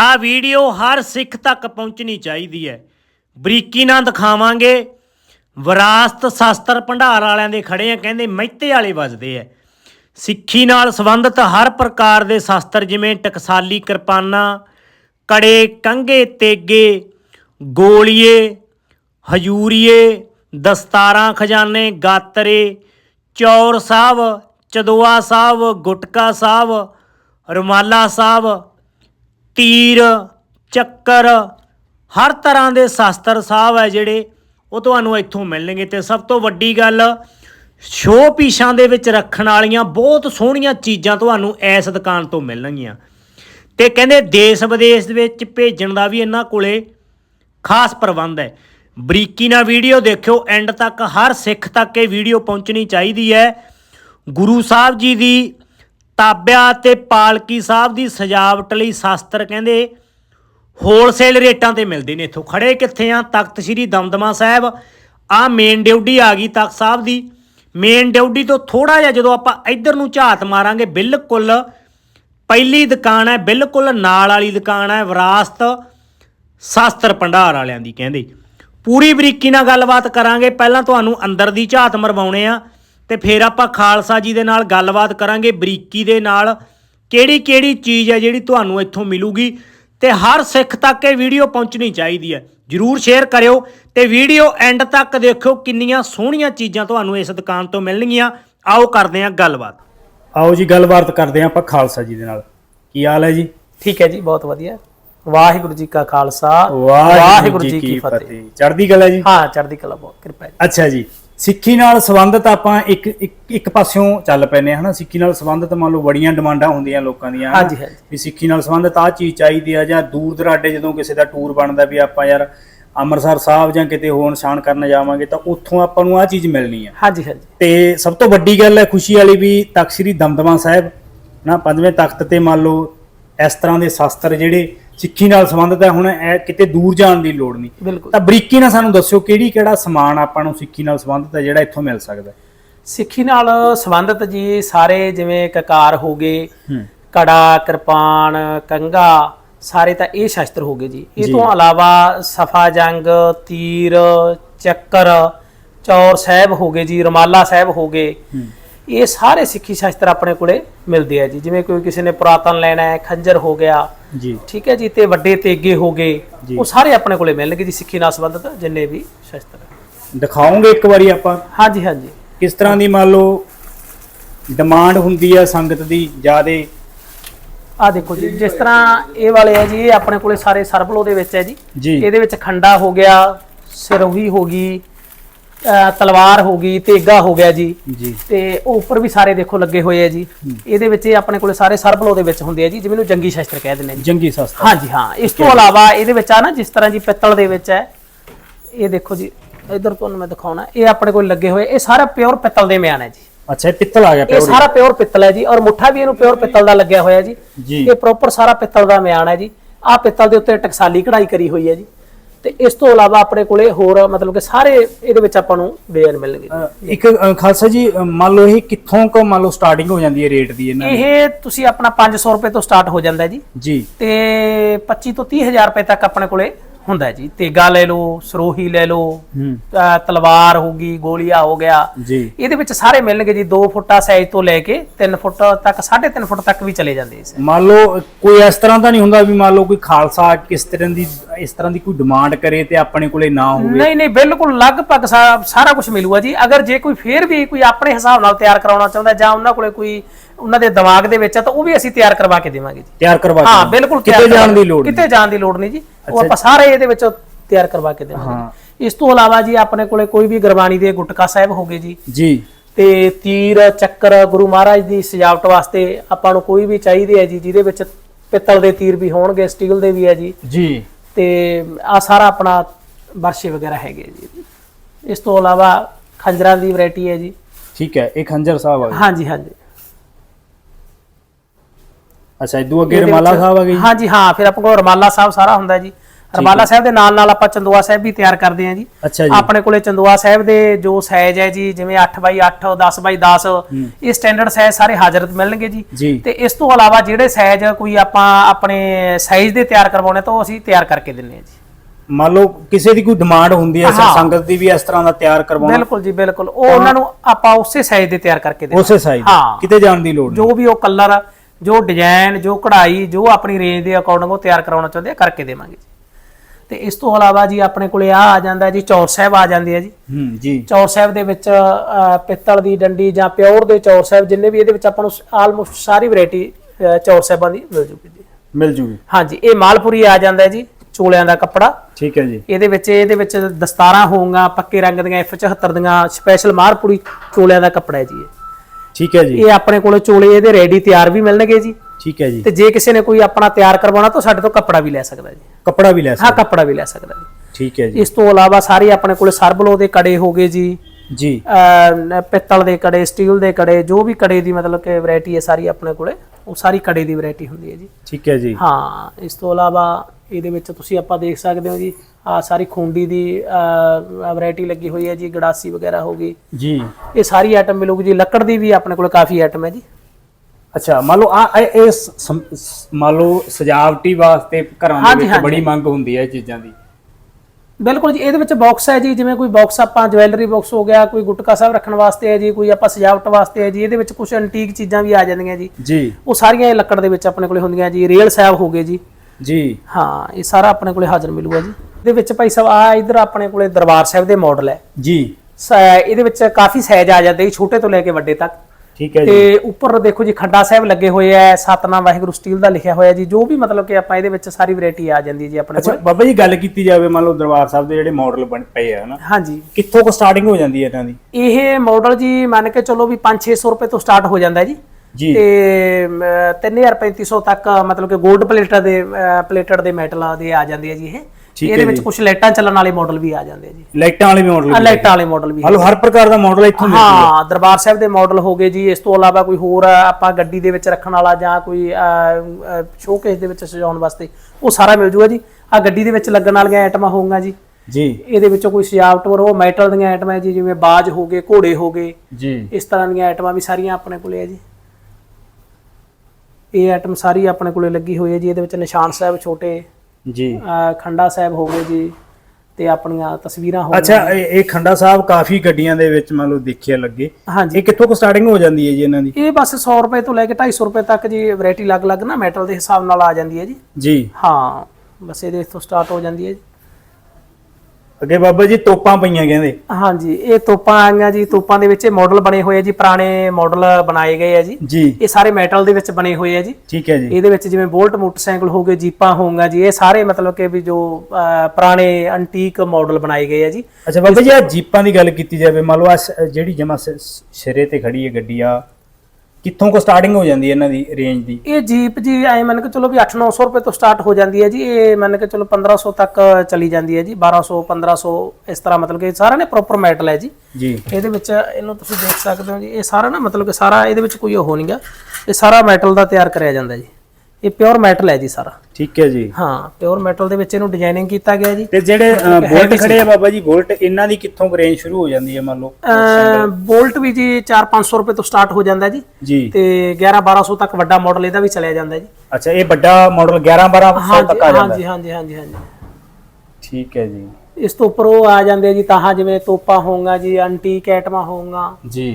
ਆ ਵੀਡੀਓ ਹਰ ਸਿੱਖ ਤੱਕ ਪਹੁੰਚਣੀ ਚਾਹੀਦੀ ਹੈ। ਬਰੀਕੀ ਨਾਲ ਦਿਖਾਵਾਂਗੇ। ਵਿਰਾਸਤ ਸ਼ਾਸਤਰ ਭੰਡਾਰ ਵਾਲਿਆਂ ਦੇ ਖੜੇ ਆ, ਕਹਿੰਦੇ ਮਹਿਤੇ ਵਾਲੇ ਵੱਜਦੇ ਆ। ਸਿੱਖੀ ਨਾਲ ਸੰਬੰਧਿਤ ਹਰ ਪ੍ਰਕਾਰ ਦੇ ਸ਼ਾਸਤਰ ਜਿਵੇਂ ਟਕਸਾਲੀ ਕਿਰਪਾਨਾਂ, ਕੜੇ, ਕੰਘੇ, ਤੇਗੇ, ਗੋਲੀਏ, ਹਜੂਰੀਏ, ਦਸਤਾਰਾਂ, ਖਜ਼ਾਨੇ, ਗਾਤਰੇ, ਚੌਰ ਸਾਹਿਬ, ਚਦੋਆ ਸਾਹਿਬ, ਗੁਟਕਾ ਸਾਹਿਬ, ਰੁਮਾਲਾ ਸਾਹਿਬ ਤੀਰ, ਚੱਕਰ, ਹਰ ਤਰ੍ਹਾਂ ਦੇ ਸ਼ਾਸਤਰ ਸਾਹਿਬ ਹੈ ਜਿਹੜੇ ਉਹ ਤੁਹਾਨੂੰ ਇੱਥੋਂ ਮਿਲਣਗੇ ਤੇ ਸਭ ਤੋਂ ਵੱਡੀ ਗੱਲ, ਸ਼ੋਅ ਪੀਸਾਂ ਦੇ ਵਿੱਚ ਰੱਖਣ ਵਾਲੀਆਂ ਬਹੁਤ ਸੋਹਣੀਆਂ ਚੀਜ਼ਾਂ ਤੁਹਾਨੂੰ ਇਸ ਦੁਕਾਨ ਤੋਂ ਮਿਲਣਗੀਆਂ। ਤੇ ਕਹਿੰਦੇ ਦੇਸ਼ ਵਿਦੇਸ਼ ਦੇ ਵਿੱਚ ਭੇਜਣ ਦਾ ਵੀ ਇਹਨਾਂ ਕੋਲੇ ਖਾਸ ਪ੍ਰਬੰਧ ਹੈ। ਬਰੀਕੀ ਨਾਲ ਵੀਡੀਓ ਦੇਖਿਓ ਐਂਡ ਤੱਕ ਹਰ ਸਿੱਖ ਤੱਕ ਇਹ ਵੀਡੀਓ ਪਹੁੰਚਣੀ ਚਾਹੀਦੀ ਹੈ। ਗੁਰੂ ਸਾਹਿਬ ਜੀ ਦੀ ਤਾਬਿਆ ਤੇ ਪਾਲਕੀ ਸਾਹਿਬ ਦੀ ਸਜਾਵਟ ਲਈ ਸ਼ਾਸਤਰ ਕਹਿੰਦੇ ਹੋਲਸੇਲ ਰੇਟਾਂ ਤੇ ਮਿਲਦੇ ਨੇ ਇੱਥੋਂ। ਖੜੇ ਕਿੱਥੇ ਆ? ਤਖਤ ਸ੍ਰੀ ਦਮਦਮਾ ਸਾਹਿਬ। ਆ ਮੇਨ ਡਿਊਟੀ ਆ ਗਈ ਤਖਤ ਸਾਹਿਬ ਦੀ। ਮੇਨ ਡਿਊਟੀ ਤੋਂ ਥੋੜਾ ਜਿਹਾ ਜਦੋਂ ਆਪਾਂ ਇੱਧਰ ਨੂੰ ਝਾਤ ਮਾਰਾਂਗੇ, ਬਿਲਕੁਲ ਪਹਿਲੀ ਦੁਕਾਨ ਹੈ, ਬਿਲਕੁਲ ਨਾਲ ਵਾਲੀ ਦੁਕਾਨ ਹੈ, ਵਿਰਾਸਤ ਸ਼ਾਸਤਰ ਭੰਡਾਰ ਵਾਲਿਆਂ ਦੀ ਕਹਿੰਦੇ। ਪੂਰੀ ਬਰੀਕੀ ਨਾਲ ਗੱਲਬਾਤ ਕਰਾਂਗੇ। ਪਹਿਲਾਂ ਤੁਹਾਨੂੰ ਅੰਦਰ ਦੀ ਝਾਤ ਮਰਵਾਉਣੇ ਆ। ਤੇ ਫਿਰ ਆਪਾਂ ਖਾਲਸਾ ਜੀ ਦੇ ਨਾਲ ਗੱਲਬਾਤ ਕਰਾਂਗੇ ਬਰੀਕੀ ਦੇ ਨਾਲ ਕਿਹੜੀ ਕਿਹੜੀ ਚੀਜ਼ ਹੈ ਜਿਹੜੀ ਤੁਹਾਨੂੰ ਇੱਥੋਂ ਮਿਲੂਗੀ ਤੇ ਹਰ ਸਿੱਖ ਤੱਕ ਇਹ ਵੀਡੀਓ ਪਹੁੰਚਣੀ ਚਾਹੀਦੀ ਹੈ। ਜਰੂਰ ਸ਼ੇਅਰ ਕਰਿਓ ਤੇ ਵੀਡੀਓ ਐਂਡ ਤੱਕ ਦੇਖਿਓ ਕਿੰਨੀਆਂ ਸੋਹਣੀਆਂ ਚੀਜ਼ਾਂ ਤੁਹਾਨੂੰ ਇਸ ਦੁਕਾਨ ਤੋਂ ਮਿਲਣਗੀਆਂ। ਆਓ ਕਰਦੇ ਹਾਂ ਗੱਲਬਾਤ। ਆਓ ਜੀ ਗੱਲਬਾਤ ਕਰਦੇ ਹਾਂ ਆਪਾਂ ਖਾਲਸਾ ਜੀ ਦੇ ਨਾਲ। ਕੀ ਹਾਲ ਹੈ ਜੀ? ਠੀਕ ਹੈ ਜੀ ਬਹੁਤ ਵਧੀਆ। ਵਾਹਿਗੁਰੂ ਜੀ ਕਾ ਖਾਲਸਾ ਚੜ੍ਹਦੀ ਕਲਾ ਜੀ? ਹਾਂ ਚੜ੍ਹਦੀ ਕਲਾ ਬਹੁਤ ਕਿਰਪਾ ਹੈ ਅੱਛਾ ਜੀ। ਸਿੱਖੀ ਨਾਲ ਸੰਬੰਧਿਤ ਆਪਾਂ ਇੱਕ ਇੱਕ ਇੱਕ ਪਾਸਿਓਂ ਚੱਲ ਪੈਨੇ ਹਨਾ ਸਿੱਖੀ ਨਾਲ ਸੰਬੰਧਿਤ ਮੰਨ ਲਓ ਬੜੀਆਂ ਡਿਮਾਂਡਾਂ ਹੁੰਦੀਆਂ ਲੋਕਾਂ ਦੀਆਂ। ਹਾਂਜੀ, ਹਾਂਜੀ। ਵੀ ਸਿੱਖੀ ਨਾਲ ਸੰਬੰਧਿਤ ਆ ਚੀਜ਼ ਚਾਹੀਦੀ ਆ ਜਾਂ ਦੂਰ ਦਰਾਡੇ ਜਦੋਂ ਕਿਸੇ ਦਾ ਟੂਰ ਬਣਦਾ ਵੀ ਆਪਾਂ ਯਾਰ ਅੰਮ੍ਰਿਤਸਰ ਸਾਹਿਬ ਜਾਂ ਕਿਤੇ ਹੋਰ ਨਿਸ਼ਾਨ ਕਰਨ ਜਾਵਾਂਗੇ ਤਾਂ ਉੱਥੋਂ ਆਪਾਂ ਨੂੰ ਆ ਚੀਜ਼ ਮਿਲਣੀ ਆ ਹਾਂਜੀ ਹਾਂਜੀ ਤੇ ਸਭ ਤੋਂ ਵੱਡੀ ਗੱਲ ਹੈ ਖੁਸ਼ੀ ਵਾਲੀ ਵੀ ਤਖਤ ਸ੍ਰੀ ਦਮਦਮਾ ਸਾਹਿਬ ਨਾ ਪੰਜਵੇਂ ਤਖਤ ਤੇ ਮੰਨ ਲਓ ਇਸ ਤਰ੍ਹਾਂ ਦੇ ਸ਼ਾਸਤਰ ਜਿਹੜੇ ਸਿੱਖੀ ਨਾਲ ਸੰਬੰਧਿਤ ਹੈ ਹੁਣ ਇਹ ਕਿਤੇ ਦੂਰ ਜਾਣ ਦੀ ਲੋੜ ਨਹੀਂ। ਬਿਲਕੁਲ। ਤਾਂ ਬਰੀਕੀ ਨਾਲ ਸਾਨੂੰ ਦੱਸਿਓ ਕਿਹੜੀ ਕਿਹੜਾ ਸਮਾਨ ਆਪਾਂ ਨੂੰ ਸਿੱਖੀ ਨਾਲ ਸੰਬੰਧਿਤ ਹੈ ਜਿਹੜਾ ਇੱਥੋਂ ਮਿਲ ਸਕਦਾ ਹੈ। ਸਿੱਖੀ ਨਾਲ ਸੰਬੰਧਿਤ ਜੀ ਸਾਰੇ ਜਿਵੇਂ ਕਕਾਰ ਹੋ ਗਏ ਹੂੰ। ਕੜਾ ਕਿਰਪਾਨ ਕੰਗਾ ਸਾਰੇ ਤਾਂ ਇਹ ਸ਼ਸਤਰ ਹੋ ਗਏ ਜੀ। ਇਹ ਤੋਂ ਇਲਾਵਾ ਸਫਾ ਜੰਗ ਤੀਰ ਚੱਕਰ ਚੌਰ ਸਾਹਿਬ ਹੋ ਗਏ ਜੀ ਰਮਾਲਾ ਸਾਹਿਬ ਹੋ ਗਏ। ਹੂੰ। ਇਹ ਸਾਰੇ ਸਿੱਖੀ ਸ਼ਸਤਰ ਆਪਣੇ ਕੋਲੇ ਮਿਲਦੇ ਆ ਜੀ। ਜਿਵੇਂ ਕੋਈ ਕਿਸੇ ਨੇ ਪੁਰਾਤਨ ਲੈਣਾ ਹੈ ਖੰਜਰ ਹੋ ਗਿਆ ਜੀ। ਠੀਕ ਹੈ ਜੀ ਤੇ ਵੱਡੇ ਤੇਗੇ ਹੋ ਗਏ। ਉਹ ਸਾਰੇ ਆਪਣੇ ਕੋਲੇ ਮਿਲਣਗੇ ਜੀ ਸਿੱਖੀ ਨਾਲ ਸੰਬੰਧਿਤ ਜਿੰਨੇ ਵੀ ਸ਼ਸਤਰ। ਹੈ। ਦਿਖਾਓਗੇ ਇੱਕ ਵਾਰੀ ਆਪਾਂ? ਹਾਂਜੀ ਹਾਂਜੀ। ਕਿਸ ਤਰ੍ਹਾਂ ਦੀ ਮੰਨ ਲਓ ਡਿਮਾਂਡ ਹੁੰਦੀ ਹੈ ਸੰਗਤ ਦੀ ਜਿਆਦੇ? ਆ ਦੇਖੋ ਜੀ ਜਿਸ ਤਰ੍ਹਾਂ ਇਹ ਵਾਲੇ ਆ ਜੀ ਇਹ ਆਪਣੇ ਕੋਲੇ ਸਾਰੇ ਸਰਬਲੋ ਦੇ ਵਿੱਚ ਹੈ ਜੀ। ਇਹਦੇ ਵਿੱਚ ਖੰਡਾ ਹੋ ਗਿਆ ਸਿਰੋਹੀ ਹੋ ਗਈ ਤਲਵਾਰ ਹੋ ਗਈ ਤੇਗਾ ਹੋ ਗਿਆ ਜੀ। ਜੀ। ਤੇ ਉਹ ਉੱਪਰ ਵੀ ਸਾਰੇ ਦੇਖੋ ਲੱਗੇ ਹੋਏ ਆ ਜੀ। ਇਹਦੇ ਵਿੱਚ ਇਹ ਆਪਣੇ ਕੋਲੇ ਸਾਰੇ ਸਰਬਲੋ ਦੇ ਵਿੱਚ ਹੁੰਦੇ ਆ ਜੀ ਜਿਵੇਂ ਨੂੰ ਜੰਗੀ ਸ਼ਸਤਰ ਕਹਿ ਦਿੰਦੇ ਜੀ। ਜੰਗੀ ਸ਼ਸਤਰ। ਹਾਂਜੀ ਹਾਂ। ਇਸ ਤੋਂ ਇਲਾਵਾ ਇਹਦੇ ਵਿੱਚ ਆ ਨਾ ਜਿਸ ਤਰ੍ਹਾਂ ਜੀ ਪਿੱਤਲ ਦੇ ਵਿੱਚ ਹੈ ਇਹ ਦੇਖੋ ਜੀ ਇਧਰ ਤੁਹਾਨੂੰ ਮੈਂ ਦਿਖਾਉਣਾ ਇਹ ਆਪਣੇ ਕੋਲ ਲੱਗੇ ਹੋਏ ਇਹ ਸਾਰਾ ਪਿਓਰ ਪਿੱਤਲ ਦੇ ਮਿਆਨ ਹੈ ਜੀ। ਅੱਛਾ ਇਹ ਪਿੱਤਲ ਆ ਗਿਆ ਇਹ ਪਿਓਰ ਸਾਰਾ ਪਿਓਰ ਪਿੱਤਲ ਹੈ ਜੀ ਔਰ ਮੁੱਠਾ ਵੀ ਇਹਨੂੰ ਪਿਓਰ ਪਿੱਤਲ ਦਾ ਲੱਗਿਆ ਹੋਇਆ ਜੀ। ਜੀ। ਇਹ ਪ੍ਰੋਪਰ ਸਾਰਾ ਪਿੱਤਲ ਦਾ ਮਿਆਨ ਹੈ ਜੀ। ਆਹ ਪਿੱਤਲ ਦੇ ਉੱਤੇ ਟਕਸਾਲੀ ਕਢਾਈ ਕਰੀ ਹੋਈ ਹੈ ਜੀ। ਤੇ ਇਸ ਤੋਂ ਇਲਾਵਾ ਆਪਣੇ ਕੋਲੇ ਹੋਰ ਮਤਲਬ ਕਿ ਸਾਰੇ ਇਹਦੇ ਵਿੱਚ ਆਪਾਂ ਨੂੰ ਬੇਨ ਮਿਲਣਗੇ। ਇੱਕ ਖਾਲਸਾ ਜੀ ਮੰਨ ਲਓ ਇਹ ਕਿੱਥੋਂ ਕੋ ਮੰਨ ਲਓ ਸਟਾਰਟਿੰਗ ਹੋ ਜਾਂਦੀ ਹੈ ਰੇਟ ਦੀ ਇਹਨਾਂ ਇਹ ਤੁਸੀਂ ਆਪਣਾ 500 ਰੁਪਏ ਤੋਂ ਸਟਾਰਟ ਹੋ ਜਾਂਦਾ ਜੀ। ਜੀ। ਤੇ 25 ਤੋਂ 30000 ਰੁਪਏ ਤੱਕ ਆਪਣੇ ਕੋਲੇ ਹੁੰਦਾ ਜੀ। ਤੇਗਾ ਲੈ ਲਓ ਸਰੋਹੀ ਲੈ ਲਓ ਤਲਵਾਰ ਹੋ ਗਈ ਗੋਲੀਆ ਹੋ ਗਿਆ। ਜੀ। ਇਹਦੇ ਵਿੱਚ ਸਾਰੇ ਮਿਲਣਗੇ ਜੀ 2 ਫੁੱਟਾ ਸਾਈਜ਼ ਤੋਂ ਲੈ ਕੇ 3 ਫੁੱਟ ਤੱਕ 3.5 ਫੁੱਟ ਤੱਕ ਵੀ ਚਲੇ ਜਾਂਦੇ ਇਸ। ਮੰਨ ਲਓ ਕੋਈ ਇਸ ਤਰ੍ਹਾਂ ਦਾ ਨਹੀਂ ਹੁੰਦਾ ਵੀ ਮੰਨ ਲਓ ਕੋਈ ਖਾਲਸਾ ਕਿਸ ਤਰ੍ਹਾਂ ਦੀ ਇਸ ਤਰ੍ਹਾਂ ਦੀ ਕੋਈ ਡਿਮਾਂਡ ਕਰੇ ਤੇ ਆਪਣੇ ਕੋਲੇ ਨਾ ਹੋਵੇ। ਨਹੀਂ ਨਹੀਂ ਬਿਲਕੁਲ ਲਗਭਗ ਸਾਰਾ ਕੁਝ ਮਿਲੂਗਾ ਜੀ। ਅਗਰ ਜੇ ਕੋਈ ਫੇਰ ਵੀ ਕੋਈ ਆਪਣੇ ਹਿਸਾਬ ਨਾਲ ਤਿਆਰ ਕਰਾਉਣਾ ਚਾਹੁੰਦਾ ਜਾਂ ਉਹਨਾਂ ਕੋਲੇ ਕੋਈ ਉਹਨਾਂ ਦੇ ਦਿਮਾਗ ਦੇ ਵਿੱਚ ਆ ਤਾਂ ਉਹ ਵੀ ਅਸੀਂ ਤਿਆਰ ਕਰਵਾ ਕੇ ਦੇਵਾਂਗੇ ਜੀ। ਤਿਆਰ ਕਰਵਾ ਕੇ ਹਾਂ। ਬਿਲਕੁਲ ਕਿਤੇ ਜਾਣ ਦੀ ਲੋੜ ਨਹੀਂ। ਕਿਤੇ ਜਾਣ ਦੀ ਲੋੜ ਨਹੀਂ ਜੀ। ਉਹ। ਆਪਾਂ ਸਾਰੇ ਇਹਦੇ ਵਿੱਚ ਤਿਆਰ ਕਰਵਾ ਕੇ ਦੇਵਾਂਗੇ। ਇਸ ਤੋਂ ਇਲਾਵਾ ਜੀ ਆਪਣੇ ਕੋਲੇ ਕੋਈ ਵੀ ਗੁਰਬਾਣੀ ਦੇ ਗੁਟਕਾ ਸਾਹਿਬ ਹੋਗੇ ਜੀ। ਜੀ। ਤੇ ਤੀਰ ਚੱਕਰ ਗੁਰੂ ਮਹਾਰਾਜ ਦੀ ਸਜਾਵਟ ਵਾਸਤੇ ਆਪਾਂ ਨੂੰ ਕੋਈ ਵੀ ਚਾਹੀਦੇ ਹੈ ਜੀ ਜਿਹਦੇ ਵਿੱਚ ਪਿੱਤਲ ਦੇ ਤੀਰ ਵੀ ਹੋਣਗੇ ਸਟੀਲ ਦੇ ਵੀ ਹੈ ਜੀ। ਜੀ। ਤੇ ਆ ਸਾਰਾ ਆਪਣਾ ਵਰਸ਼ੇ ਵਗੈਰਾ ਹੈਗੇ ਜੀ। ਇਸ ਤੋਂ ਇਲਾਵਾ ਖੰਜਰਾਂ ਦੀ ਵੈਰਾਈਟੀ ਹੈ ਜੀ। ਠੀਕ ਹੈ ਇਹ ਖੰਜਰ ਸਾਹਿਬ ਆ ਹਾਂਜੀ ਹਾਂਜੀ। ਅੱਛਾ ਇਦੋਂ ਅੱਗੇ ਰਮਾਲਾ ਸਾਹਿਬ ਆ ਗਈ ਹਾਂਜੀ ਹਾਂ ਫਿਰ ਆਪਣੇ ਕੋਲ ਰਮਾਲਾ ਸਾਹਿਬ ਸਾਰਾ ਹੁੰਦਾ ਜੀ। ਰਬਾਲਾ ਸਾਹਿਬ ਦੇ ਨਾਲ ਨਾਲ ਆਪਾਂ ਚੰਦੋਆ ਸਾਹਿਬ ਵੀ ਤਿਆਰ ਕਰਦੇ ਹਾਂ ਜੀ। ਆਪਣੇ ਕੋਲੇ ਚੰਦੋਆ ਸਾਹਿਬ ਦੇ ਜੋ ਸਾਈਜ਼ ਹੈ ਜੀ ਜਿਵੇਂ 8 ਬਾਈ 8 10 ਬਾਈ 10 ਇਹ ਸਟੈਂਡਰਡ ਸਾਈਜ਼ ਸਾਰੇ ਹਾਜ਼ਰ ਮਿਲਣਗੇ ਜੀ। ਤੇ ਇਸ ਤੋਂ ਇਲਾਵਾ ਜਿਹੜੇ ਸਾਈਜ਼ ਕੋਈ ਆਪਾਂ ਆਪਣੇ ਸਾਈਜ਼ ਦੇ ਤਿਆਰ ਕਰਵਾਉਣੇ ਤਾਂ ਉਹ ਅਸੀਂ ਤਿਆਰ ਕਰਕੇ ਦਿੰਨੇ ਆ ਜੀ। ਮੰਨ ਲਓ ਕਿਸੇ ਦੀ ਕੋਈ ਡਿਮਾਂਡ ਹੁੰਦੀ ਹੈ। ਸੰਗਤ ਦੀ ਵੀ ਇਸ ਤਰ੍ਹਾਂ ਦਾ ਤਿਆਰ ਕਰਵਾਉਣਾ। ਬਿਲਕੁਲ ਜੀ ਬਿਲਕੁਲ। ਉਹ ਉਹਨਾਂ ਨੂੰ ਆਪਾਂ ਉਸੇ ਸਾਈਜ਼ ਦੇ ਤਿਆਰ ਕਰਕੇ ਦੇਵਾਂਗੇ ਉਸੇ ਸਾਈਜ਼। ਕਿਤੇ ਜਾਣ ਦੀ ਲੋੜ ਨਹੀਂ। ਜੋ ਵੀ ਉਹ ਕਲਰ ਜੋ ਡਿਜ਼ਾਈਨ ਜੋ ਕਢਾਈ ਜੋ ਆਪਣੀ ਰੇਂਜ ਦੇ ਅਕੋਰਡਿੰਗ ਉਹ ਤਿਆਰ ਕਰਾਉਣਾ ਚਾਹੁੰਦੇ ਆ ਕਰਕੇ ਦੇਵਾਂਗੇ ਜੀ। ਤੇ ਇਸ ਤੋਂ ਇਲਾਵਾ ਜੀ ਆਪਣੇ ਕੋਲੇ ਆ ਆ ਜਾਂਦਾ ਜੀ ਚੌਰ ਸਾਹਿਬ ਆ ਜਾਂਦੇ ਆ ਜੀ। ਹੂੰ ਜੀ। ਚੌਰ ਸਾਹਿਬ ਦੇ ਵਿੱਚ ਪਿੱਤਲ ਦੀ ਡੰਡੀ ਜਾਂ ਪਿਓਰ ਦੇ ਚੌਰ ਸਾਹਿਬ ਜਿੰਨੇ ਵੀ ਇਹਦੇ ਵਿੱਚ ਆਪਾਂ ਨੂੰ ਆਲਮੋਸਟ ਸਾਰੀ ਵੈਰਾਈਟੀ ਚੌਰ ਸਾਹਿਬਾਂ ਦੀ ਮਿਲ ਜੂਗੀ ਜੀ। ਮਿਲ ਜੂਗੀ। ਹਾਂਜੀ ਇਹ ਮਾਲਪੁਰੀ ਆ ਜਾਂਦਾ ਜੀ ਚੋਲਿਆਂ ਦਾ ਕੱਪੜਾ। ਠੀਕ ਹੈ ਜੀ। ਇਹਦੇ ਵਿੱਚ ਇਹਦੇ ਵਿੱਚ ਦਸਤਾਰਾਂ ਹੋਊਗਾ ਪੱਕੇ ਰੰਗ ਦੀਆਂ F74 ਦੀਆਂ ਸਪੈਸ਼ਲ ਮਾਲਪੁਰੀ ਚੋਲਿਆਂ ਦਾ ਕੱਪੜਾ ਹੈ ਜੀ ਇਹ। ਠੀਕ ਹੈ ਜੀ। ਇਹ ਆਪਣੇ ਕੋਲੇ ਚੋਲੇ ਇਹਦੇ ਰੈਡੀ ਤਿਆਰ ਵੀ ਮਿਲਣਗੇ ਜੀ। ਠੀਕ ਹੈ ਜੀ। ਤੇ ਜੇ ਕਿਸੇ ਨੇ ਕੋਈ ਆਪਣਾ ਤਿਆਰ ਕਰਵਾਉਣਾ ਤਾਂ ਸਾਡੇ ਤੋਂ ਕੱਪੜਾ ਵੀ ਲੈ ਸਕਦਾ ਜੀ। ਕੱਪੜਾ ਵੀ ਲੈ ਹਾਂ ਸਕਦੇ ਕੱਪੜਾ ਵੀ ਲੈ ਸਕਦਾ ਜੀ। ਠੀਕ ਹੈ ਜੀ। ਇਸ ਤੋਂ ਇਲਾਵਾ ਸਾਰੇ ਆਪਣੇ ਕੋਲੇ ਸਰਬਲੋ ਦੇ ਕੜੇ ਹੋਗੇ ਜੀ। ਜੀ। ਅਹ ਪਿੱਤਲ ਦੇ ਕੜੇ ਸਟੀਲ ਦੇ ਕੜੇ ਜੋ ਵੀ ਕੜੇ ਦੀ ਮਤਲਬ ਕਿ ਵੈਰਾਈਟੀ ਹੈ ਸਾਰੀ ਆਪਣੇ ਕੋਲੇ ਉਹ ਸਾਰੀ ਕੜੇ ਦੀ ਵੈਰਾਈਟੀ ਹੁੰਦੀ ਹੈ ਜੀ। ਠੀਕ ਹੈ ਜੀ। ਹਾਂ ਇਸ ਤੋਂ ਇਲਾਵਾ ਇਹਦੇ ਵਿੱਚ ਤੁਸੀਂ ਆਪਾਂ ਦੇਖ ਸਕਦੇ ਹੋ ਜੀ ਆ ਸਾਰੀ ਖੁੰਡੀ ਦੀ ਵੈਰਾਈਟੀ ਲੱਗੀ ਹੋਈ ਹੈ ਜੀ ਗੜਾਸੀ ਵਗੈਰਾ ਹੋ ਗਈ। ਜੀ। ਇਹ ਸਾਰੀ ਆਈਟਮ ਮਿਲੂਗੀ ਜੀ ਲੱਕੜ ਦੀ ਵੀ ਆਪਣੇ ਕੋਲ ਕਾਫੀ ਆਈਟਮ ਹੈ ਜੀ। ਅੱਛਾ ਮੰਨ ਲਓ ਆ ਇਹ- ਮੰਨ ਲਓ ਸਜਾਵਟੀ ਵਾਸਤੇ ਘਰਾਂ ਦੇ ਵਿੱਚ। ਬੜੀ ਮੰਗ ਹੁੰਦੀ ਹੈ ਇਹ ਚੀਜ਼ਾਂ ਦੀ। ਬਿਲਕੁਲ ਜੀ ਇਹਦੇ ਵਿੱਚ ਬਾਕਸ ਹੈ ਜੀ ਜਿਵੇਂ ਕੋਈ ਬਾਕਸ ਆਪਾਂ ਜਵੈਲਰੀ ਬਾਕਸ ਹੋ ਗਿਆ ਕੋਈ ਗੁਟਕਾ ਸਾਹਿਬ ਰੱਖਣ ਵਾਸਤੇ ਹੈ ਜੀ ਕੋਈ ਆਪਾਂ ਸਜਾਵਟ ਵਾਸਤੇ ਹੈ ਜੀ ਇਹਦੇ ਵਿੱਚ ਕੁਝ ਐਂਟੀਕ ਚੀਜ਼ਾਂ ਵੀ ਆ ਜਾਂਦੀਆਂ ਜੀ। ਜੀ। ਉਹ ਸਾਰੀਆਂ ਇਹ ਲੱਕੜ ਦੇ ਵਿੱਚ ਆਪਣੇ ਕੋਲੇ ਹੁੰਦੀਆਂ ਜੀ ਰੇਲ ਸਾਹਿਬ ਹੋ ਗਏ ਜੀ। ਜੀ। ਹਾਂ ਇਹ ਸਾਰਾ ਆਪਣੇ ਕੋਲੇ ਹਾਜ਼ਰ ਮਿਲੂਗਾ ਜੀ। ਇਹਦੇ ਵਿੱਚ ਭਾਈ ਸਾਹਿਬ ਆ ਇਧਰ ਆਪਣੇ ਕੋਲੇ ਦਰਬਾਰ ਸਾਹਿਬ ਦੇ ਮਾਡਲ ਹੈ। ਜੀ। ਇਹਦੇ ਵਿੱਚ ਕਾਫੀ ਸਾਈਜ਼ ਆ ਜਾਂਦੇ ਛੋਟੇ ਤੋਂ ਲੈ ਕੇ ਵੱਡੇ ਤੱਕ। ਠੀਕ ਹੈ ਜੀ। ਤੇ ਉੱਪਰ ਦੇਖੋ ਜੀ ਖੱਡਾ ਸਾਹਿਬ ਲੱਗੇ ਹੋਏ ਆ ਸਤਨਾਮ ਵਾਹਿਗੁਰੂ ਸਟੀਲ ਦਾ ਲਿਖਿਆ ਹੋਇਆ ਜੀ ਜੋ ਵੀ ਮਤਲਬ ਕਿ ਆਪਾਂ ਇਹਦੇ ਵਿੱਚ ਸਾਰੀ ਵੈਰਾਈਟੀ ਆ ਜਾਂਦੀ ਹੈ ਜੀ ਆਪਣੇ ਅੱਛਾ ਕੋਲ। ਬਾਬਾ ਜੀ ਗੱਲ ਕੀਤੀ ਜਾਵੇ ਮੰਨ ਲਓ ਦਰਬਾਰ ਸਾਹਿਬ ਦੇ ਜਿਹੜੇ ਮਾਡਲ ਬਣ ਪਏ ਆ ਹਨਾ? ਹਾਂਜੀ ਕਿੱਥੋਂ ਕੋ ਸਟਾਰਟਿੰਗ ਹੋ ਜਾਂਦੀ ਹੈ ਇਹਨਾਂ ਦੀ? ਇਹ ਮਾਡਲ ਜੀ ਮੰਨ ਕੇ ਚੱਲੋ ਵੀ 5-600 ਰੁਪਏ ਤੋਂ ਸਟਾਰਟ ਹੋ ਜਾਂਦਾ ਜੀ। ਜੀ। ਤੇ 3350 ਤੱਕ ਮਤਲਬ ਕਿ 골ਡ ਪਲੇਟਰ ਦੇ ਪਲੇਟਡ ਦੇ ਮੈਟਲ ਦੇ ਆ ਜਾਂਦੇ ਆ ਜੀ ਇਹ। ਇਹਦੇ ਵਿੱਚ। ਕੁਝ ਲਾਈਟਾਂ ਚੱਲਣ ਵਾਲੇ ਮਾਡਲ ਵੀ ਆ ਜਾਂਦੇ ਆ ਜੀ। ਲਾਈਟਾਂ ਵਾਲੇ ਵੀ ਆ ਮਾਡਲ ਲਾਈਟਾਂ ਵਾਲੇ ਮਾਡਲ ਵੀ ਲਓ ਹਰ ਪ੍ਰਕਾਰ ਦਾ ਮਾਡਲ ਇੱਥੋਂ ਮਿਲ ਜੂਗਾ ਹਾਂ ਦਰਬਾਰ ਸਾਹਿਬ ਦੇ ਮਾਡਲ ਹੋ ਗਏ ਜੀ। ਇਸ ਤੋਂ ਇਲਾਵਾ ਕੋਈ ਹੋਰ ਆ, ਆਪਾਂ ਗੱਡੀ ਦੇ ਵਿੱਚ ਰੱਖਣ ਵਾਲਾ ਜਾਂ ਕੋਈ ਸ਼ੋਕੇਸ ਦੇ ਵਿੱਚ ਸਜਾਉਣ ਵਾਸਤੇ ਉਹ ਸਾਰਾ ਮਿਲ ਜੂਗਾ ਜੀ। ਆ ਗੱਡੀ ਦੇ ਵਿੱਚ ਲੱਗਣ ਵਾਲੀਆਂ ਆਈਟਮਾਂ ਹੋਊਗਾ ਜੀ। ਜੀ। ਇਹਦੇ ਵਿੱਚੋਂ ਕੋਈ ਸਜਾਵਟ ਵਰ ਉਹ ਮੈਟਲ ਦੀਆਂ ਆਈਟਮਾਂ ਜੀ ਜਿਵੇਂ ਬਾਜ ਹੋ ਗਏ ਘੋੜੇ ਹੋ ਗਏ। ਜੀ। ਇਸ ਤਰ੍ਹਾਂ ਦੀਆਂ ਆਈਟਮਾਂ ਵੀ ਸਾਰੀਆਂ ਆਪਣੇ ਕੋਲੇ ਹੈ ਜੀ। ਇਹ ਆਈਟਮ ਸਾਰੀ ਆਪਣੇ ਕੋਲੇ ਲੱਗੀ ਹੋਈ ਹੈ ਜੀ ਇਹਦੇ ਵਿੱਚ ਨਿਸ਼ਾਨ ਸਾਹਿਬ ਛੋਟੇ ਜੀ। ਖੰਡਾ ਸਾਹਿਬ ਹੋ ਗਏ ਜੀ ਤੇ ਆਪਣੀਆਂ ਤਸਵੀਰਾਂ ਹੋ ਅੱਛਾ ਇਹ ਖੰਡਾ ਸਾਹਿਬ ਕਾਫੀ ਗੱਡੀਆਂ ਦੇ ਵਿੱਚ ਮੰਨ ਲਓ ਦੇਖਿਆ ਲੱਗੇ। ਇਹ ਕਿੱਥੋਂ ਕੋ ਸਟਾਰਟਿੰਗ ਹੋ ਜਾਂਦੀ ਹੈ ਜੀ ਇਹਨਾਂ ਦੀ? ਇਹ ਬਸ 100 ਰੁਪਏ ਤੋਂ ਲੈ ਕੇ 250 ਰੁਪਏ ਤੱਕ ਜੀ ਵੈਰਾਈਟੀ ਅਲੱਗ-ਅਲੱਗ ਨਾ ਮੈਟਲ ਦੇ ਹਿਸਾਬ ਨਾਲ ਆ ਜਾਂਦੀ ਹੈ ਜੀ। ਜੀ। ਹਾਂ ਬਸ ਇਹਦੇ ਤੋਂ ਸਟਾਰਟ ਹੋ ਜਾਂਦੀ ਹੈ ਜੀ। ਅੱਗੇ ਬਾਬਾ ਜੀ ਤੋਪਾਂ ਪਈਆਂ ਕਹਿੰਦੇ। ਹਾਂਜੀ ਇਹ ਤੋਪਾਂ ਆਈਆਂ ਜੀ ਤੋਪਾਂ ਦੇ ਵਿੱਚ ਮਾਡਲ ਬਣੇ ਹੋਏ ਆ ਜੀ ਪੁਰਾਣੇ ਮਾਡਲ ਬਣਾਏ ਗਏ ਆ ਜੀ। ਜੀ। ਇਹ ਸਾਰੇ ਮੈਟਲ ਦੇ ਵਿੱਚ ਬਣੇ ਹੋਏ ਆ ਜੀ। ਠੀਕ ਹੈ ਜੀ। ਇਹਦੇ ਵਿੱਚ ਜਿਵੇਂ ਬੋਲਟ ਮੋਟਰਸਾਈਕਲ ਹੋ ਗਏ ਜੀਪਾਂ ਹੋਊਗਾ ਜੀ ਇਹ ਸਾਰੇ ਮਤਲਬ ਕਿ ਵੀ ਜੋ ਪੁਰਾਣੇ ਐਂਟੀਕ ਮਾਡਲ ਬਣਾਏ ਗਏ ਆ ਜੀ। ਅੱਛਾ ਬਾਬਾ ਜੀ ਆ ਜੀਪਾਂ ਦੀ ਗੱਲ ਕੀਤੀ ਜਾਵੇ ਮੰਨ ਲਓ ਸ- ਜਿਹੜੀ ਜਮਾ ਸਿਰੇ ਤੇ ਖੜੀ ਹੈ ਗੱਡੀ ਆ ਕਿੱਥੋਂ ਕੋ ਸਟਾਰਟਿੰਗ ਹੋ ਜਾਂਦੀ ਹੈ ਇਹਨਾਂ ਦੀ ਰੇਂਜ ਦੀ? ਇਹ ਜੀਪ ਜੀ ਐ ਮੰਨ ਕੇ ਚਲੋ ਵੀ 8-900 ਰੁਪਏ ਤੋਂ ਸਟਾਰਟ ਹੋ ਜਾਂਦੀ ਹੈ ਜੀ। ਇਹ ਮੰਨ ਕੇ ਚਲੋ 1500 ਤੱਕ ਚਲੀ ਜਾਂਦੀ ਹੈ ਜੀ। 1200 1500 ਇਸ ਤਰ੍ਹਾਂ ਮਤਲਬ ਕਿ ਸਾਰਾ ਨੇ ਪ੍ਰੋਪਰ ਮੈਟਲ ਹੈ ਜੀ। ਜੀ। ਇਹਦੇ ਵਿੱਚ ਇਹਨੂੰ ਤੁਸੀਂ ਦੇਖ ਸਕਦੇ ਹੋ ਜੀ ਇਹ ਸਾਰਾ ਨਾ ਮਤਲਬ ਕਿ ਸਾਰਾ ਇਹਦੇ ਵਿੱਚ ਕੋਈ ਉਹ ਨਹੀਂਗਾ ਇਹ ਸਾਰਾ ਮੈਟਲ ਦਾ ਤਿਆਰ ਕਰਿਆ ਜਾਂਦਾ ਜੀ। ਇਹ ਪਿਓਰ ਮੈਟਲ ਹੈ ਜੀ ਸਾਰਾ। ਠੀਕ ਹੈ ਜੀ। ਹਾਂ ਪਿਓਰ ਮੈਟਲ ਦੇ ਵਿੱਚ ਇਹਨੂੰ ਡਿਜ਼ਾਈਨਿੰਗ ਕੀਤਾ ਗਿਆ ਜੀ। ਤੇ ਜਿਹੜੇ ਬੋਲਟ ਖੜੇ ਆ ਬਾਬਾ ਜੀ ਬੋਲਟ ਇਹਨਾਂ ਦੀ ਕਿੱਥੋਂ ਰੇਂਜ ਸ਼ੁਰੂ ਹੋ ਜਾਂਦੀ ਹੈ ਮੰਨ ਲਓ? ਬੋਲਟ ਵੀ ਜੀ 4-500 ਰੁਪਏ ਤੋਂ ਸਟਾਰਟ ਹੋ ਜਾਂਦਾ ਜੀ। ਤੇ 11-1200 ਤੱਕ ਵੱਡਾ ਮਾਡਲ ਇਹਦਾ ਵੀ ਚਲਿਆ ਜਾਂਦਾ ਜੀ। ਅੱਛਾ ਇਹ ਵੱਡਾ ਮਾਡਲ 11 1200 ਤੱਕ ਆ ਜਾਂਦਾ। ਹਾਂਜੀ ਹਾਂਜੀ ਹਾਂਜੀ ਹਾਂਜੀ। ਠੀਕ ਹੈ ਜੀ। ਇਸ ਤੋਂ ਉੱਪਰ ਉਹ ਆ ਜਾਂਦੇ ਜੀ ਤਾਹਾਂ ਜਿਵੇਂ ਤੋਪਾ ਹੋਊਗਾ ਜੀ ਐਂਟੀਕ ਆਈਟਮਾਂ ਹੋਊਗਾ। ਜੀ।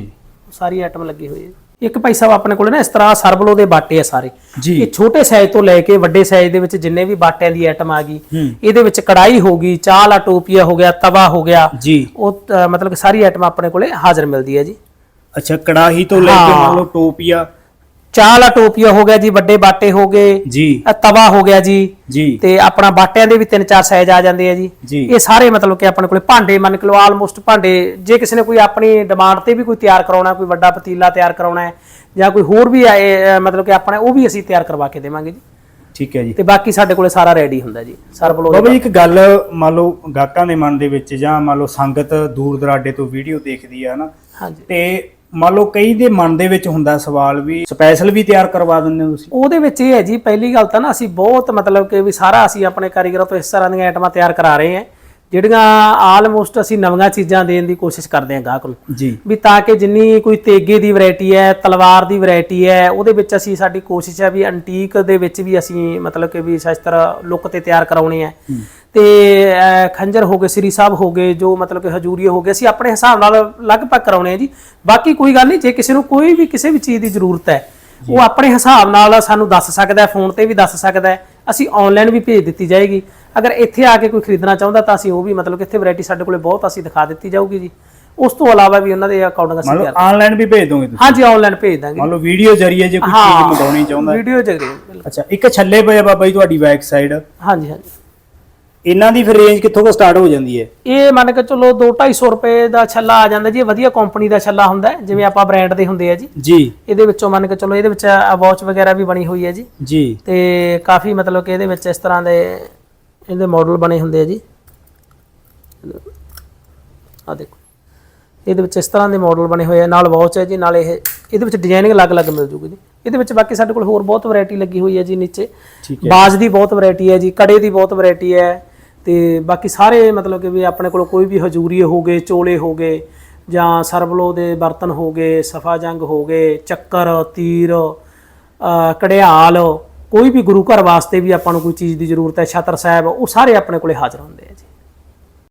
ਸਾਰੀ ਆਈਟਮ ਲੱਗੀ ਹੋਈ ਹੈ। ਇੱਕ ਭਾਈ ਸਾਹਿਬ ਆਪਣੇ ਕੋਲੇ ਨਾ ਇਸ ਤਰ੍ਹਾਂ ਸਰਬਲੋ ਦੇ ਬਾਟੇ ਆ ਸਾਰੇ। ਜੀ। ਇਹ ਛੋਟੇ ਸਾਈਜ਼ ਤੋਂ ਲੈ ਕੇ ਵੱਡੇ ਸਾਈਜ਼ ਦੇ ਵਿੱਚ ਜਿੰਨੇ ਵੀ ਬਾਟਿਆਂ ਦੀ ਆਈਟਮ ਆ ਗਈ ਇਹਦੇ ਵਿੱਚ ਕੜਾਈ ਹੋ ਗਈ ਚਾਹ ਵਾਲਾ ਟੋਪੀਆ ਹੋ ਗਿਆ ਤਵਾ ਹੋ ਗਿਆ। ਜੀ। ਉਹ ਮਤਲਬ ਸਾਰੀ ਆਈਟਮ ਆਪਣੇ ਕੋਲੇ ਹਾਜ਼ਰ ਮਿਲਦੀ ਹੈ ਜੀ। ਅੱਛਾ ਕੜਾਹੀ ਤੋਂ ਲੈ ਕੇ। ਮੰਨ ਲਓ ਟੋਪੀਆ ਚਾਹ ਵਾਲਾ ਟੋਪੀਆ ਹੋ ਗਿਆ ਜੀ ਵੱਡੇ ਬਾਟੇ ਹੋ ਗਏ ਜੀ। ਅ, ਤਵਾ ਹੋ ਗਿਆ ਜੀ। ਜੀ। ਤੇ ਆਪਣਾ ਬਾਟਿਆਂ ਦੇ ਵੀ ਤਿੰਨ ਚਾਰ ਸਾਈਜ਼ ਆ ਜਾਂਦੇ ਆ ਜੀ। ਜੀ। ਇਹ ਸਾਰੇ ਮਤਲਬ ਕਿ ਆਪਣੇ ਕੋਲੇ ਭਾਂਡੇ ਮੰਨ ਕੇ ਲਓ ਆਲਮੋਸਟ ਭਾਂਡੇ ਜੇ ਕਿਸੇ ਨੇ ਕੋਈ ਆਪਣੀ ਡਿਮਾਂਡ ਤੇ ਵੀ ਕੋਈ ਤਿਆਰ ਕਰਾਉਣਾ ਕੋਈ ਵੱਡਾ ਪਤੀਲਾ ਤਿਆਰ ਕਰਾਉਣਾ ਹੈ ਜਾਂ ਕੋਈ ਹੋਰ ਵੀ ਅ, ਮਤਲਬ ਕਿ ਆਪਣਾ ਉਹ ਵੀ ਅਸੀਂ ਤਿਆਰ ਕਰਵਾ ਕੇ ਦੇਵਾਂਗੇ ਜੀ। ਠੀਕ ਹੈ ਜੀ। ਤੇ ਬਾਕੀ ਸਾਡੇ ਕੋਲੇ ਸਾਰਾ ਰੈਡੀ ਹੁੰਦਾ ਜੀ ਸਰਬਲੋ ਬਾਬਾ ਜੀ ਇੱਕ ਗੱਲ ਮੰਨ ਲਓ ਗਾਹਕਾਂ ਦੇ ਮਨ ਦੇ ਵਿੱਚ ਜਾਂ ਮੰਨ ਲਓ ਸੰਗਤ ਦੂਰ ਦਰਾਡੇ ਤੋਂ ਵੀਡੀਓ ਦੇਖਦੀ ਆ ਨਾ ਹਾਂਜੀ। ਤੇ ਮੰਨ ਲਓ ਕਈ ਦੇ ਮਨ ਦੇ ਵਿੱਚ ਹੁੰਦਾ ਸਵਾਲ ਵੀ ਸਪੈਸ਼ਲ ਵੀ ਤਿਆਰ ਕਰਵਾ ਦਿੰਦੇ ਹੋ ਤੁਸੀਂ? ਉਹਦੇ ਵਿੱਚ ਇਹ ਹੈ ਜੀ ਪਹਿਲੀ ਗੱਲ ਤਾਂ ਨਾ ਅਸੀਂ ਬਹੁਤ ਮਤਲਬ ਕਿ ਵੀ ਸਾਰਾ ਅਸੀਂ ਆਪਣੇ ਕਾਰੀਗਰਾਂ ਤੋਂ ਇਸ ਤਰ੍ਹਾਂ ਦੀਆਂ ਆਈਟਮਾਂ ਤਿਆਰ ਕਰਾ ਰਹੇ ਹਾਂ ਜਿਹੜੀਆਂ ਆਲਮੋਸਟ ਅਸੀਂ ਨਵੀਆਂ ਚੀਜ਼ਾਂ ਦੇਣ ਦੀ ਕੋਸ਼ਿਸ਼ ਕਰਦੇ ਹਾਂ ਗਾਹਕ ਨੂੰ। ਜੀ। ਵੀ ਤਾਂ ਕਿ ਜਿੰਨੀ ਕੋਈ ਤੇਗੇ ਦੀ ਵੈਰਾਈਟੀ ਹੈ ਤਲਵਾਰ ਦੀ ਵੈਰਾਈਟੀ ਹੈ ਉਹਦੇ ਵਿੱਚ ਅਸੀਂ ਸਾਡੀ ਕੋਸ਼ਿਸ਼ ਹੈ ਵੀ ਐਂਟੀਕ ਦੇ ਵਿੱਚ ਵੀ ਅਸੀਂ ਮਤਲਬ ਕਿ ਵੀ ਸ਼ਸਤਰ ਲੁੱਕ ਤੇ ਤਿਆਰ ਕਰਾਉਣੇ ਆ ਤੇ ਖੰਜਰ ਹੋ ਗਏ ਸ੍ਰੀ ਸਾਹਿਬ ਹੋ ਗਏ ਜੋ ਮਤਲਬ ਕਿ ਹਜੂਰੀਏ ਹੋ ਗਏ ਅਸੀਂ ਆਪਣੇ ਹਿਸਾਬ ਨਾਲ ਲਗਭਗ ਕਰਾਉਣੇ ਆ ਜੀ। ਬਾਕੀ ਕੋਈ ਗੱਲ ਨਹੀਂ ਜੇ ਕਿਸੇ ਨੂੰ ਕੋਈ ਵੀ ਕਿਸੇ ਵੀ ਚੀਜ਼ ਦੀ ਜ਼ਰੂਰਤ ਹੈ ਉਹ ਆਪਣੇ ਹਿਸਾਬ ਨਾਲ ਸਾਨੂੰ ਦੱਸ ਸਕਦਾ ਫੋਨ ਤੇ ਵੀ ਦੱਸ ਸਕਦਾ ਅਸੀਂ ਆਨਲਾਈਨ ਵੀ ਭੇਜ ਦਿੱਤੀ ਜਾਏਗੀ। ਅਗਰ ਇੱਥੇ ਆ ਕੇ ਕੋਈ ਖਰੀਦਣਾ ਚਾਹੁੰਦਾ ਤਾਂ ਅਸੀਂ ਉਹ ਵੀ ਮਤਲਬ ਕਿ ਇੱਥੇ ਵੈਰਾਈਟੀ ਸਾਡੇ ਕੋਲੇ ਬਹੁਤ ਅਸੀਂ ਦਿਖਾ ਦਿੱਤੀ ਜਾਊਗੀ ਜੀ। ਉਸ ਤੋਂ ਇਲਾਵਾ ਵੀ ਉਹਨਾਂ ਦੇ ਅਕਾਊਂਟ ਅਸੀਂ ਲਓ ਤਿਆਰ ਆਨਲਾਈਨ ਵੀ ਭੇਜ ਦੋਗੇ ਤੁਸੀਂ? ਹਾਂਜੀ ਆਨਲਾਈਨ ਭੇਜ ਦਾਂਗੇ। ਮੰਨ ਲਓ ਵੀਡੀਓ ਜ਼ਰੀਏ ਜੇ ਕੋਈ ਚੀਜ਼ ਮੰਗਾਉਣੀ ਚਾਹੁੰਦਾ। ਵੀਡੀਓ ਬਿਲਕੁਲ। ਅੱਛਾ ਇੱਕ ਛੱਲੇ ਪਏ ਬਾਬਾ ਜੀ ਤੁਹਾਡੀ ਸਾਈਡ ਹਾਂਜੀ ਹਾਂਜੀ। ਇਹਨਾਂ ਦੀ ਫਿਰ ਰੇਂਜ ਕਿੱਥੋਂ ਕੋ ਸਟਾਰਟ ਹੋ ਜਾਂਦੀ ਹੈ? ਇਹ ਮੰਨ ਕੇ ਚਲੋ 2-250 ਰੁਪਏ ਦਾ ਛੱਲਾ ਆ ਜਾਂਦਾ ਜੀ ਇਹ ਵਧੀਆ ਕੰਪਨੀ ਦਾ ਛੱਲਾ ਹੁੰਦਾ ਹੈ, ਜਿਵੇਂ ਆਪਾਂ ਬ੍ਰਾਂਡ ਦੇ ਹੁੰਦੇ ਆ ਜੀ। ਜੀ। ਇਹਦੇ ਵਿੱਚੋਂ ਮੰਨ ਕੇ ਚਲੋ ਇਹਦੇ ਵਿੱਚ ਵਾਚ ਵਗੈਰਾ ਵੀ ਬਣੀ ਹੋਈ ਹੈ ਜੀ। ਜੀ। ਤੇ ਕਾਫੀ ਮਤਲਬ ਕਿ ਇਹਦੇ ਵਿੱਚ ਇਸ ਤਰ੍ਹਾਂ ਦੇ ਇਹਦੇ ਮਾਡਲ ਬਣੇ ਹੁੰਦੇ ਆ ਜੀ। ਆ ਦੇਖੋ। ਇਹਦੇ ਵਿੱਚ ਇਸ ਤਰ੍ਹਾਂ ਦੇ ਮਾਡਲ ਬਣੇ ਹੋਏ ਆ ਨਾਲ ਵਾਚ ਹੈ ਜੀ ਨਾਲ ਇਹ ਇਹਦੇ ਵਿੱਚ ਡਿਜ਼ਾਈਨਿੰਗ ਅਲੱਗ-ਅਲੱਗ ਮਿਲ ਜੂਗੀ ਜੀ। ਇਹਦੇ ਵਿੱਚ ਬਾਕੀ ਸਾਡੇ ਕੋਲ ਹੋਰ ਬਹੁਤ ਵੈਰਾਈਟੀ ਲੱਗੀ ਹੋਈ ਹੈ ਜੀ ਨੀਚੇ। ਠੀਕ ਬਾਜ ਦੀ ਬਹੁਤ ਵੈਰਾਈਟੀ ਹੈ ਜੀ ਕੜੇ ਦੀ ਬਹੁਤ ਵੈਰਾਈਟੀ ਹੈ। ਤੇ ਬਾਕੀ ਸਾਰੇ ਮਤਲਬ ਕਿ ਵੀ ਆਪਣੇ ਕੋਲ ਕੋਈ ਵੀ ਹਜ਼ੂਰੀ ਹੋ ਗਏ ਚੋਲੇ ਹੋ ਗਏ ਜਾਂ ਸਰਬਲੋ ਦੇ ਬਰਤਨ ਹੋ ਗਏ ਸਫਾ ਜੰਗ ਹੋ ਗਏ ਚੱਕਰ ਤੀਰ ਅ, ਕੜਿਆਲ ਕੋਈ ਵੀ ਗੁਰੂ ਘਰ ਵਾਸਤੇ ਵੀ ਆਪਾਂ ਨੂੰ ਕੋਈ ਚੀਜ਼ ਦੀ ਜ਼ਰੂਰਤ ਹੈ ਛਤਰ ਸਾਹਿਬ ਉਹ ਸਾਰੇ ਆਪਣੇ ਕੋਲੇ ਹਾਜ਼ਰ ਹੁੰਦੇ ਆ ਜੀ।